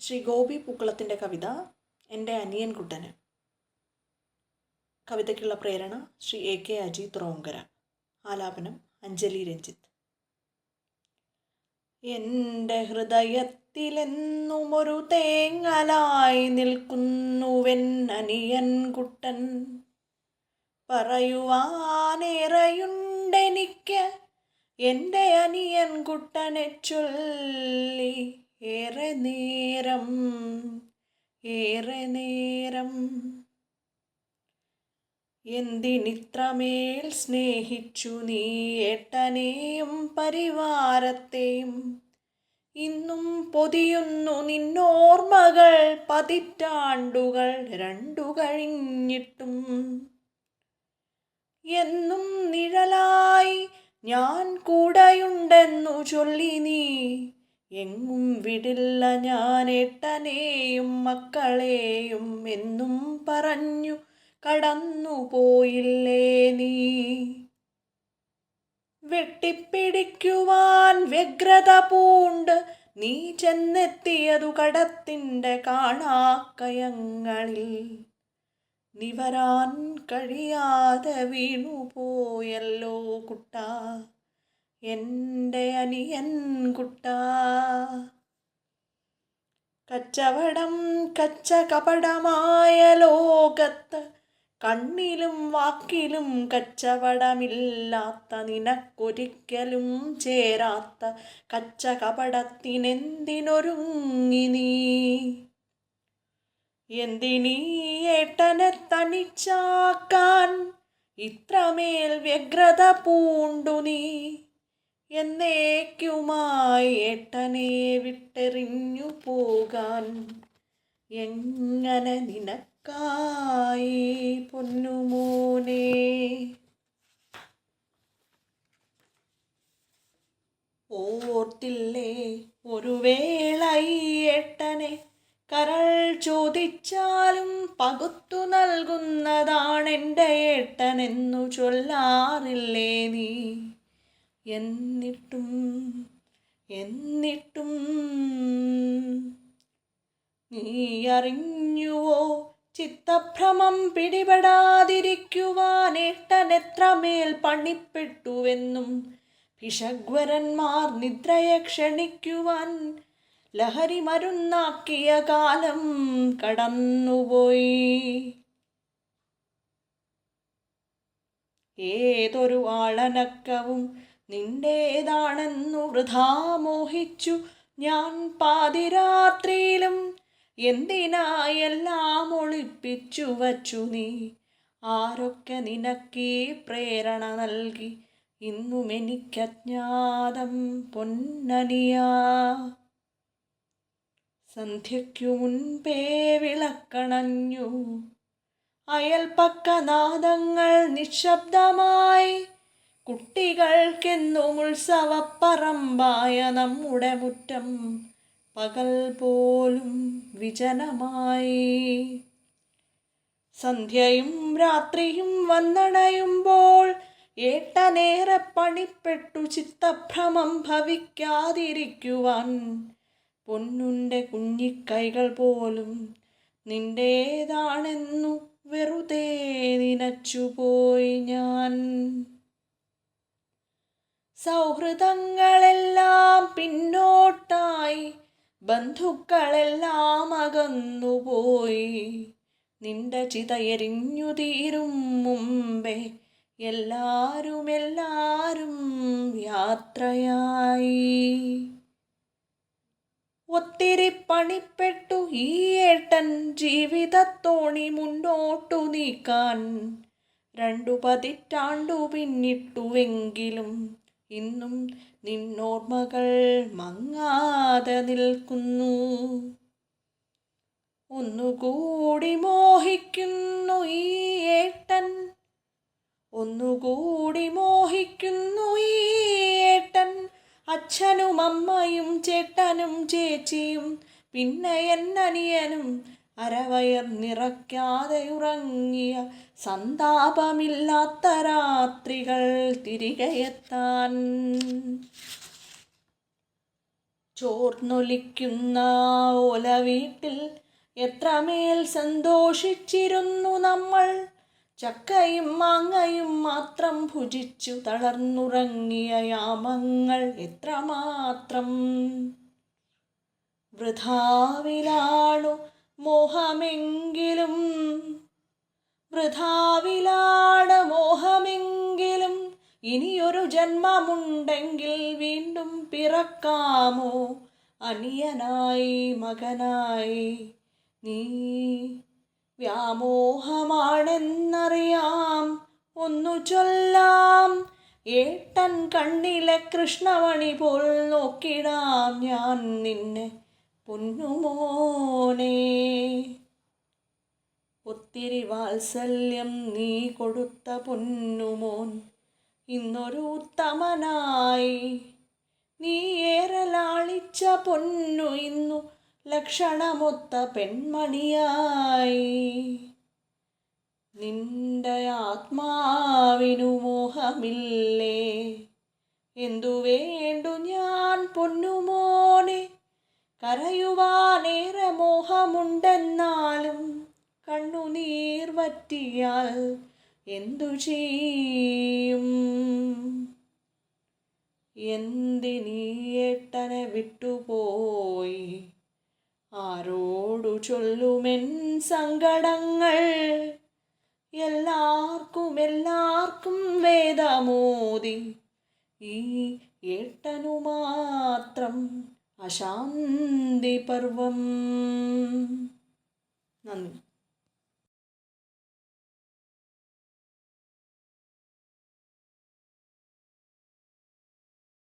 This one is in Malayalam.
ശ്രീ ഗോപി പൂക്കളത്തിന്റെ കവിത എന്റെ അനിയൻ കുട്ടന്. കവിതയ്ക്കുള്ള പ്രേരണ ശ്രീ എ കെ അജീത് റോങ്കര. ആലാപനം അഞ്ജലി രഞ്ജിത്ത്. എന്റെ ഹൃദയത്തിലെന്നും ഒരു തേങ്ങലായി നിൽക്കുന്നുവെൻ അനിയൻ കുട്ടൻ. പറയുവാനേറെയുണ്ടെനിക്ക് എന്റെ അനിയൻ കുട്ടനെ ചൊല്ലി ഏറെ നേരം ഏറെ നേരം. എന്തിനിത്രമേൽ സ്നേഹിച്ചു നീ ഏട്ടനെയും പരിവാരത്തെയും. ഇന്നും പൊതിയുന്നു നിന്നോർമ്മകൾ പതിറ്റാണ്ടുകൾ രണ്ടു കഴിഞ്ഞിട്ടും. എന്നും നിഴലായി ഞാൻ കൂടെയുണ്ടെന്നു ചൊല്ലി നീ. എങ്ങും വിടില്ല ഞാൻ ഏട്ടനെയും മക്കളെയും എന്നും പറഞ്ഞു. കടന്നു പോയില്ലേ നീ? വെട്ടിപ്പിടിക്കുവാൻ വ്യഗ്രത പൂണ്ട്. നീ ചെന്നെത്തിയതു കടത്തിന്റെ കാണാക്കയങ്ങളിൽ. നിവരാൻ കഴിയാതെ വീണുപോയല്ലോ കുട്ട. എന്റെ അനിയൻ കുട്ട. കച്ചവടം കച്ച കപടമായ ലോകത്ത് കണ്ണിലും വാക്കിലും കച്ചവടമില്ലാത്ത നിനക്കൊരിക്കലും ചേരാത്ത കച്ച കപടത്തിനെന്തിനൊരുങ്ങി നീ? എന്തിനീ ഏട്ടനെ തനിച്ചാക്കാൻ ഇത്രമേൽ വ്യഗ്രത പൂണ്ടു നീ? എന്നേക്കുമായി ഏട്ടനെ വിട്ടെറിഞ്ഞു പോകാൻ. എങ്ങനെ നിനക്കായി പൊന്നുമോനെ ഓർത്തില്ലേ ഒരു വേളൈ എട്ടനെ കരൾ ചോദിച്ചാലും പകുത്തു നൽകുന്നതാണെന്റെ ഏട്ടനെന്നു ചൊല്ലാറില്ലേ നീ? എന്നിട്ടും എന്നിട്ടും നീ അറിഞ്ഞുവോ? ചിത്തഭ്രമം പിടിപെടാതിരിക്കുവാൻ ഏട്ടനെത്രമേൽ പണിപ്പെട്ടുവെന്നും ഭിഷഗ്വരന്മാർ നിദ്രയെ ക്ഷണിക്കുവാൻ ലഹരി മരുന്നാക്കിയ കാലം കടന്നുപോയി. ഏതൊരു ആളനക്കവും നിന്റേതാണെന്നു വൃഥാ മോഹിച്ചു ഞാൻ പാതിരാത്രിയിലും എന്തിനായെല്ലാം ഒളിപ്പിച്ചു വച്ചു നീ? ആരൊക്കെ നിനക്കീ പ്രേരണ നൽകി? ഇന്നും എനിക്കജ്ഞാതം പൊന്നനിയാ. സന്ധ്യയ്ക്കു മുൻപേ വിളക്കണഞ്ഞു. അയൽപ്പക്കനാദങ്ങൾ നിശബ്ദമായി കുട്ടികൾക്കെന്നും ഉത്സവപ്പറമ്പായ നമ്മുടെ മുറ്റം പകൽ പോലും വിജനമായി. സന്ധ്യയും രാത്രിയും വന്നണയുമ്പോൾ ഏട്ടനേറെ പണിപ്പെട്ടു ചിത്തഭ്രമം ഭവിക്കാതിരിക്കുവാൻ പൊന്നുന്റെ കുഞ്ഞിക്കൈകൾ പോലും നിന്റേതാണെന്നു വെറുതെ നിനച്ചുപോയി ഞാൻ. സൗഹൃദങ്ങളെല്ലാം പിന്നോട്ടായി. ബന്ധുക്കളെല്ലാം അകന്നുപോയി. നിന്റെ ചിതയെരിഞ്ഞു തീരും മുമ്പേ എല്ലാരും എല്ലാരും യാത്രയായി. ഒത്തിരി പണിപ്പെട്ടു ഈ ഏട്ടൻ ജീവിതത്തോണി മുന്നോട്ടു നീക്കാൻ. രണ്ടു പതിറ്റാണ്ടു പിന്നിട്ടുവെങ്കിലും ഇന്നും നിന്നോർമ്മകൾ മങ്ങാതെ നിൽക്കുന്നു. ഒന്നുകൂടി മോഹിക്കുന്നു ഈ ഏട്ടൻ. ഒന്നുകൂടി മോഹിക്കുന്നു ഈ ഏട്ടൻ. അച്ഛനും അമ്മയും ചേട്ടനും ചേച്ചിയും പിന്നെ എന്നനിയനും അരവയർ നിറയ്ക്കാതെ ഉറങ്ങിയ സന്താപമില്ലാത്ത രാത്രികൾ തിരികെയെത്താൻ. ചോർന്നൊലിക്കുന്ന ഓല വീട്ടിൽ എത്രമേൽ സന്തോഷിച്ചിരുന്നു നമ്മൾ? ചക്കയും മാങ്ങയും മാത്രം ഭുജിച്ചു തളർന്നുറങ്ങിയ യാമങ്ങൾ എത്രമാത്രം വൃഥാവിലാണു മോഹമെങ്കിലും വൃഥാവിലാണ് മോഹമെങ്കിലും ഇനിയൊരു ജന്മമുണ്ടെങ്കിൽ വീണ്ടും പിറക്കാമോ? അനിയനായി മകനായി നീ വ്യാമോഹമാണെന്നറിയാം. ഒന്നു ചൊല്ലാം. ഏട്ടൻ കണ്ണിലെ കൃഷ്ണമണി പോൽ നോക്കിടാം ഞാൻ നിന്നെ. പൊന്നുമോനെ ഒത്തിരി വാത്സല്യം നീ കൊടുത്ത പൊന്നുമോൻ ഇന്നൊരു ഉത്തമനായി. നീ ഏറെ ലാളിച്ച പൊന്നു ഇന്നു ലക്ഷണമൊത്ത പെൺമണിയായി. നിന്റെ ആത്മാവിനു മോഹമില്ലേ എന്തു വേണ്ടു ഞാൻ പൊന്നുമോനെ? കരയുവാനേറെ മോഹമുണ്ടെന്നാലും കണ്ണുനീർ വറ്റിയാൽ എന്തു ചെയ്യും? എന്തിനീയേട്ടനെ വിട്ടുപോയി? ആരോടു ചൊല്ലുമെൻ സങ്കടങ്ങൾ? എല്ലാവർക്കും എല്ലാവർക്കും വേദമോതി. ഈ ഏട്ടനു മാത്രം అశాంతి పర్వం. నంది.